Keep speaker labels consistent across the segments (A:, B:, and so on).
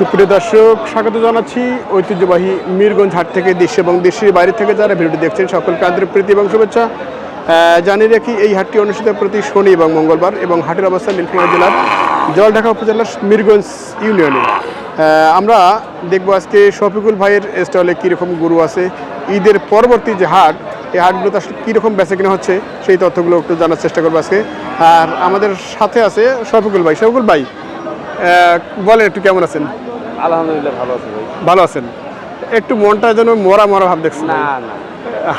A: সুপ্রিয় দর্শক, স্বাগত জানাচ্ছি ঐতিহ্যবাহী মিরগঞ্জ হাট থেকে দেশ এবং দেশের বাইরে থেকে যারা ভিডিওটি দেখছেন, সকলকে আন্তরিক প্রীতি এবং শুভেচ্ছা। জানিয়ে রাখি, এই হাটটি অনুষ্ঠিত প্রতি শনি এবং মঙ্গলবার এবং হাটের অবস্থান নীলফামারী জেলার জলঢাকা উপজেলার মিরগঞ্জ ইউনিয়নে। আমরা দেখব আজকে শফিকুল ভাইয়ের স্টলে কীরকম গরু আছে, ঈদের পরবর্তী যে হাট, এই হাটগুলোতে আসলে কীরকম বেচা কিনা হচ্ছে, সেই তথ্যগুলো একটু জানার চেষ্টা করব আজকে। আর আমাদের সাথে আছে শফিকুল ভাই। শফিকুল ভাই বলেন একটু কেমন আছেন?
B: আলহামদুলিল্লাহ ভালো আছে ভাই।
A: ভালো আছেন? একটু মনটা যেন মরা মরা ভাব দেখছি
B: না না।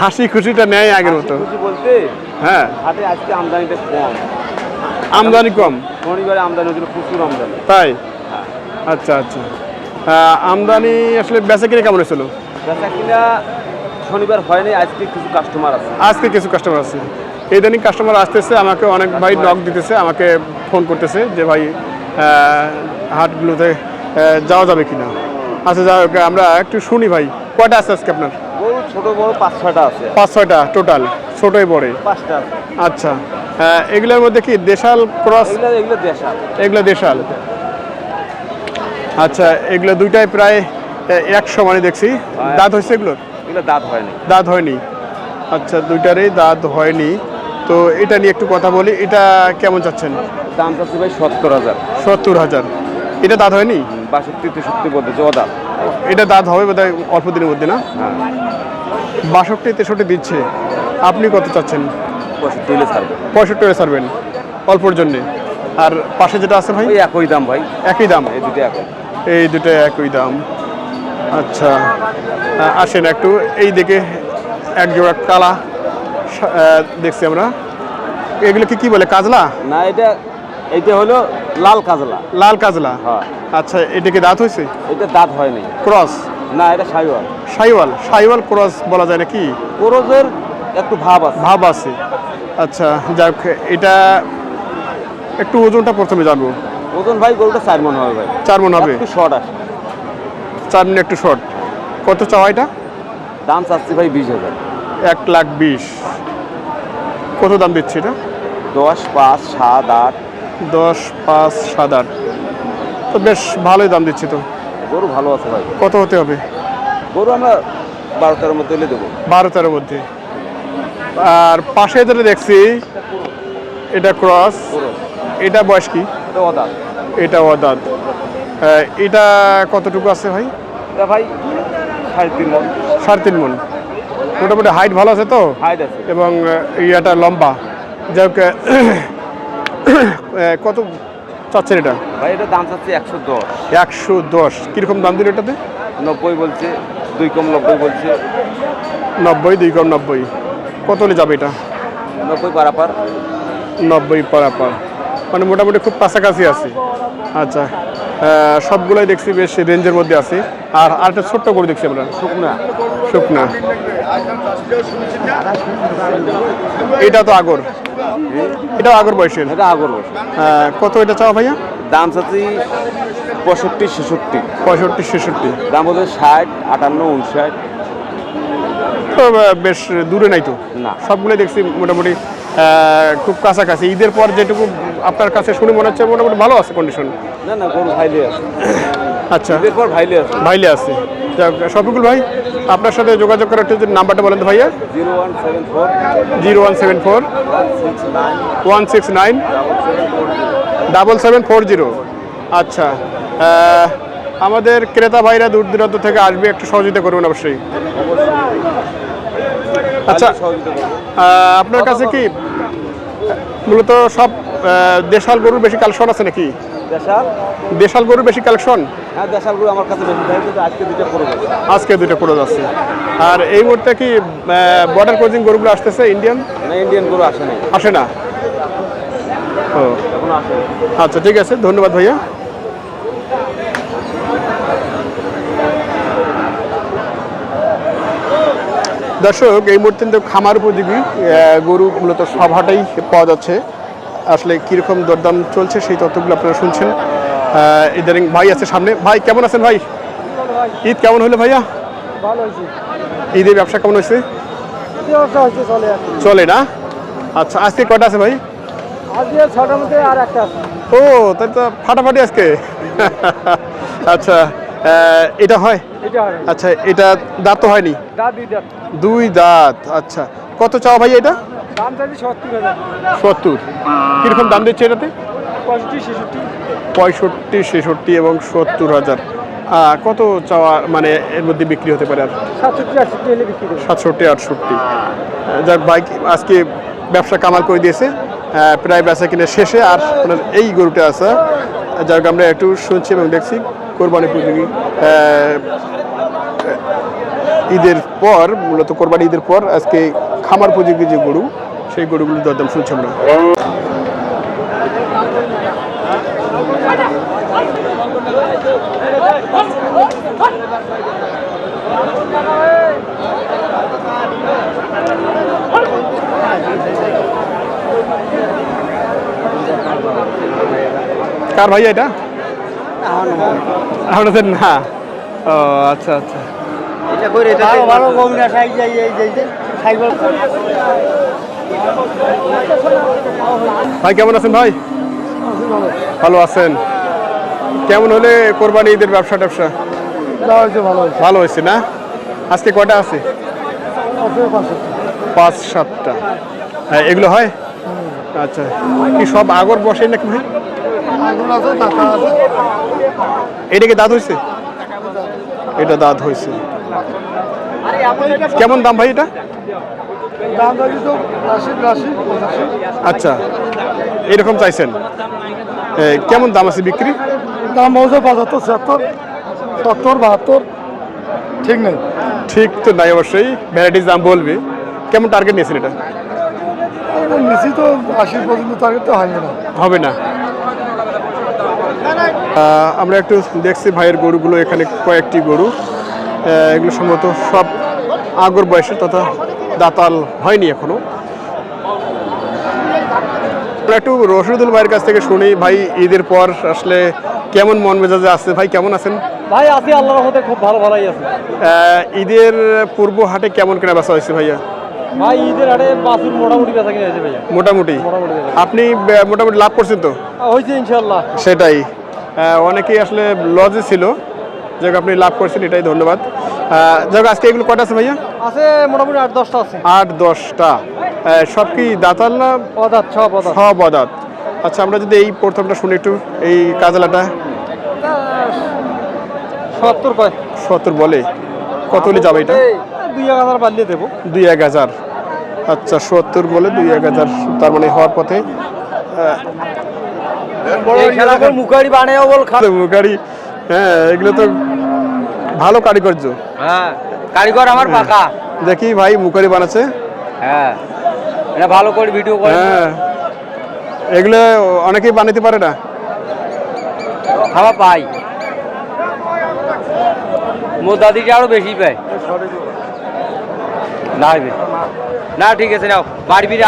A: হাসি খুশিটা নেয় আগের মতো।
B: খুশি বলতে
A: হ্যাঁ।
B: হাটে আজকে আমদানিটা কম।
A: আমদানি কম?
B: শনিবারে আমদানি হয়েছিল প্রচুর আমদানি।
A: তাই? আচ্ছা আচ্ছা। আমদানি আসলে বেচা কিনে কেমন হয়েছিল?
B: বেচা কিনা শনিবার হয়নি আজকে কিছু কাস্টমার আছে।
A: আজকে কিছু কাস্টমার আছে। ইদানিং কাস্টমার আসতেছে আমাকে অনেক ভাই নক দিতেছে আমাকে ফোন করতেছে যে ভাই হাটগুলোতে যাওয়া যাবে কিনা? আচ্ছা যাই হোক, আমরা একটু শুনি ভাই। কয়টা আছে আজকে আপনার?
B: ছোট বড় পাঁচ ছয়টা আছে।
A: পাঁচ ছয়টা টোটাল ছোটোই বড়ে
B: পাঁচটা
A: আচ্ছা এগুলোর মধ্যে কি দেশাল ক্রস?
B: এগুলো এগুলো দেশাল।
A: এগুলো দেশাল। আচ্ছা এগুলো দুইটাই প্রায় একশো মানে দেখছি। দাঁত হয়েছে এগুলোর?
B: এগুলো দাঁত হয়নি।
A: দাঁত হয়নি। আচ্ছা দুইটারই দাঁত হয়নি। তো এটা নিয়ে একটু কথা বলি। এটা কেমন চাচ্ছেন?
B: দাম চাচ্ছি ভাই সত্তর হাজার।
A: সত্তর হাজার। এটা দাঁত হয়নি?
B: বাষট্টি তেষট্টি বলতেছে ও দাঁত
A: এটা দাঁত হবে বোধ অল্প দিনের মধ্যে না?
B: হ্যাঁ।
A: বাষট্টি তেষট্টি দিচ্ছে। আপনি কত চাচ্ছেন?
B: পঁয়ষট্টি হলে ছাড়বে।
A: পঁয়ষট্টি হয়ে ছাড়বেন। অল্পর জন্যে। আর পাশে যেটা আছে ভাই?
B: একই দাম ভাই।
A: একই দাম?
B: এই দুটো একই।
A: এই দুটো একই দাম। আচ্ছা। আসেন একটু। এই দিকে এক জোড়া কালা দেখছি আমরা। এগুলোকে কি বলে? কাজলা?
B: না এটা এইটা হলো লাল কাজলা।
A: লাল কাজলা?
B: হ্যাঁ।
A: আচ্ছা এটা কি দাঁত হয়েছে
B: এটা দাঁত হয়নি।
A: ক্রস?
B: না এটা সাইওয়াল।
A: সাইওয়াল? সাইওয়াল ক্রস বলা যায় নাকি?
B: কোরজের একটু ভাব আছে।
A: ভাব আছে। আচ্ছা যাক এটা একটু ওজনটা প্রথমে জানব।
B: ওজন ভাই গরুটা চার মন হবে ভাই।
A: চার মন হবে?
B: একটু শর্ট আসে
A: চার মিনিট একটু শর্ট কত চাওয়া এটা?
B: দাম চাচ্ছি ভাই বিশ হাজার।
A: এক লাখ বিশ। কত দাম দিচ্ছে এটা?
B: দশ পাঁচ সাত আট
A: দশ পাঁচ সাত আট। তো বেশ ভালোই দাম দিচ্ছি তো।
B: গরু ভালো আছে ভাই।
A: কত হতে হবে?
B: গরু আমরা বারো তেরোর মধ্যে এলে দেবো।
A: বারো তেরোর মধ্যে। আর পাশে যেটা দেখছি এটা ক্রস। এটা বয়স কি?
B: এটা
A: অদাত। আহ, এটা কতটুকু আছে ভাই?
B: এটা ভাই সাড়ে তিন মন।
A: সাড়ে তিন মন। মোটামুটি হাইট ভালো আছে তো?
B: হাইট আছে।
A: এবং ইয়াটা লম্বা। যাই হোক কত চাচ্ছেন এটা?
B: ভাই এটা দাম চাচ্ছি একশো দশ।
A: একশো দশ। কীরকম দাম দিল এটাতে?
B: নব্বই বলছে দুই কম নব্বই বলছে।
A: নব্বই দুই কম নব্বই। কত হলে যাবে এটা?
B: নব্বই পারাপার।
A: নব্বই পারাপার। মানে মোটামুটি খুব কাছাকাছি আছে। আচ্ছা সবগুলোই দেখছি বেশ রেঞ্জের মধ্যে আছে। আর আরেকটা ছোট্ট করে দেখছি আমরা।
B: শুকনা।
A: শুকনা। এটা তো আগর। এটাও আগর বয়সের?
B: এটা আগর বয়স
A: আহ, কত এটা চাওয়া ভাইয়া?
B: দাম চাচ্ছি পঁয়ষট্টি ছেষট্টি।
A: পঁয়ষট্টি ছেষট্টি।
B: দাম হচ্ছে ষাট আটান্ন উনষাট
A: তো বেশ দূরে নাই তো?
B: না।
A: সবগুলোই দেখছি মোটামুটি খুব কাছাকাছি। ঈদের পর যেটুকু আপনার কাছে শুনে মনে হচ্ছে মোটামুটি ভালো আছে কন্ডিশন
B: না না গরু ভাইলে আছে।
A: আচ্ছা।
B: ঈদের পর ভাইলে আছে।
A: ভাইলে আছে। যাক, শফিকুল ভাই আপনার সাথে যোগাযোগ করার একটু নাম্বারটা বলেন তো ভাইয়া।
B: Zero one seven four.
A: Zero one seven four. One six nine. Double seven four zero. আচ্ছা আমাদের ক্রেতা ভাইরা দূর দূরান্ত থেকে আসবে একটু সহযোগিতা করবেন অবশ্যই। আচ্ছা আপনার কাছে কি মূলত সব দেশাল গরুর বেশি কালেকশন আছে নাকি?
B: দেশাল?
A: দেশাল গরুর বেশি কালেকশন
B: হ্যাঁ দেশাল গরু আমার কাছে বেশি। থাকে কিন্তু আজকে দুটো
A: আজকে যাচ্ছে। আর এই মুহূর্তে কি বর্ডার কোচিং গরুগুলো আসতেছে ইন্ডিয়ান
B: না ইন্ডিয়ান গরু আসে নাই।
A: আসে না? ও। আচ্ছা ঠিক আছে ধন্যবাদ ভাইয়া। দর্শক এই মুহূর্তে কিন্তু খামার উপযোগী গরু মূলত সব হাটেই পাওয়া যাচ্ছে। আসলে কীরকম দরদাম চলছে সেই তথ্যগুলো আপনারা শুনছেন। ইদানিং ভাই আছে সামনে। ভাই কেমন আছেন ভাই? ঈদ কেমন হলো ভাইয়া? ঈদের ব্যবসা কেমন হয়েছে?
C: হচ্ছে চলে
A: না? আচ্ছা আজকে কটা আছে ভাই? ও তাই তো ফাটাফাটি আজকে। আচ্ছা এটা হয়? আচ্ছা এটা দাঁত তো হয়নি?
C: দুই দাঁত।
A: দুই দাঁত আচ্ছা। কত চাও ভাই এটা?
C: দাম চাইছি সত্তর হাজার।
A: সত্তর? কীরকম দাম দিচ্ছে এটাতে?
C: পঁয়ষট্টি ছেষট্টি।
A: পঁয়ষট্টি ছেষট্টি এবং সত্তর হাজার। কত চাওয়া মানে এর মধ্যে বিক্রি হতে পারে আর?
C: সাতষট্টি আটষট্টি
A: যাক বাইক আজকে ব্যবসা কামাল করে দিয়েছে। প্রায় বেচা কিনে শেষে। আর আপনার এই গরুটা আছে যার আমরা একটু শুনছি এবং দেখছি কোরবানি উপযোগী। ঈদের পর মূলত কোরবানি ঈদের পর আজকে খামার উপযোগী যে গরু সেই গরুগুলোর দরদাম শুনছি আমরা। কার ভাই এটা? আপনাদের না। ও আচ্ছা আচ্ছা।
C: ভালো ভালো সাইজ এই যে- যে সাইকেল
A: ভাই কেমন আছেন ভাই? ভালো আছেন। কেমন হলে কোরবানি ঈদের ব্যবসা ট্যাবসা?
C: ভালো হয়েছে।
A: না? আজকে কটা আছে? পাঁচ সাতটা। হ্যাঁ এগুলো হয়? আচ্ছা। কি সব আগর বসে নাকি ভাই? এটা কি দাঁত হয়েছে এটা দাঁত হয়েছে কেমন দাম ভাই এটা?
C: দাম চাইছি তো আশি বিরাশি পঁচাশি।
A: আচ্ছা এরকম চাইছেন। কেমন দাম আছে বিক্রি?
C: দাম বলছে পঁচাত্তর ছিয়াত্তর সত্তর বাহাত্তর। ঠিক নেই।
A: ঠিক তো নাই অবশ্যই ভ্যারাইটিস দাম বলবে। কেমন টার্গেট নিয়েছেন এটা?
C: নিচি তো আশি পর্যন্ত টার্গেট তো হয়নি না।
A: হবে না। আমরা একটু দেখছি ভাইয়ের গরুগুলো এখানে কয়েকটি গরু। এগুলো সম্ভবত সব আগর বয়সে তথা দাতাল হয়নি এখনও। একটু রশিদুল ভাইয়ের কাছ থেকে শুনি ভাই ঈদের পর আসলে কেমন মন মেজাজে আছে? ভাই কেমন আছেন?
C: ভাই আছি আল্লাহর রহমতে খুব ভালো ভালোই আছে।
A: ঈদের পূর্ব হাটে কেমন কেনা বেচা হয়েছে ভাইয়া?
C: ভাই ঈদের বাসুর মোটামুটি বেচা কিনে হয়েছে ভাইয়া।
A: মোটামুটি? আপনি মোটামুটি লাভ করছেন তো?
C: হয়েছে ইনশাল্লাহ
A: সেটাই। অনেকেই আসলে লজে ছিল। যে আপনি লাভ করছেন এটাই ধন্যবাদ। যাক আজকে এগুলো কটা আছে ভাইয়া?
C: আছে মোটামুটি আট দশটা আছে।
A: আট দশটা। সব কি দাতাল না?
C: পদার্থ সব পদার্থ।
A: সব অদাত আচ্ছা আমরা যদি এই প্রথমটা শুনি একটু এই কাজলাটা।
C: সত্তর কয়?
A: সত্তর বলে। কত হলে যাবে এটা?
C: দুই এক হাজার বাড়িয়ে দেবো।
A: দুই এক হাজার। আচ্ছা সত্তর বলে দুই এক হাজার তার মানে হওয়ার পথে
C: মুখারি বানাও বল
A: মুখারি হ্যাঁ এগুলো তো ভালো কারিগর্য
B: হ্যাঁ কারিগর আমার পাকা।
A: দেখি ভাই মুখারি বানাচ্ছে।
B: হ্যাঁ এটা ভালো করে ভিডিও করে।
A: হ্যাঁ। এগুলো অনেকেই বানাতে পারে না।
B: খাওয়া পাই। মোর দাদিকে আরও বেশি পায়। না না ঠিক আছে নাও বাড়ি বিরে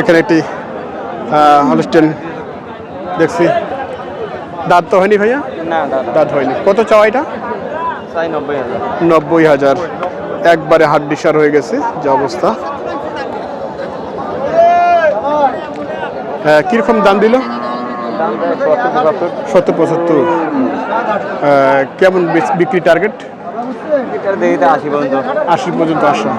A: এখানে একটি হলস্টেন দেখছি। দাঁত তো হয়নি ভাইয়া?
B: না
A: দাঁত হয়নি। কত চাওয়া এটা?
B: নব্বই হাজার।
A: একবারে হাট ডিসার হয়ে গেছে যে অবস্থা। হ্যাঁ কীরকম দাম দিল?
B: সত্তর পঁচাত্তর।
A: আহ, কেমন বিক্রি টার্গেট? আশি পর্যন্ত আসা।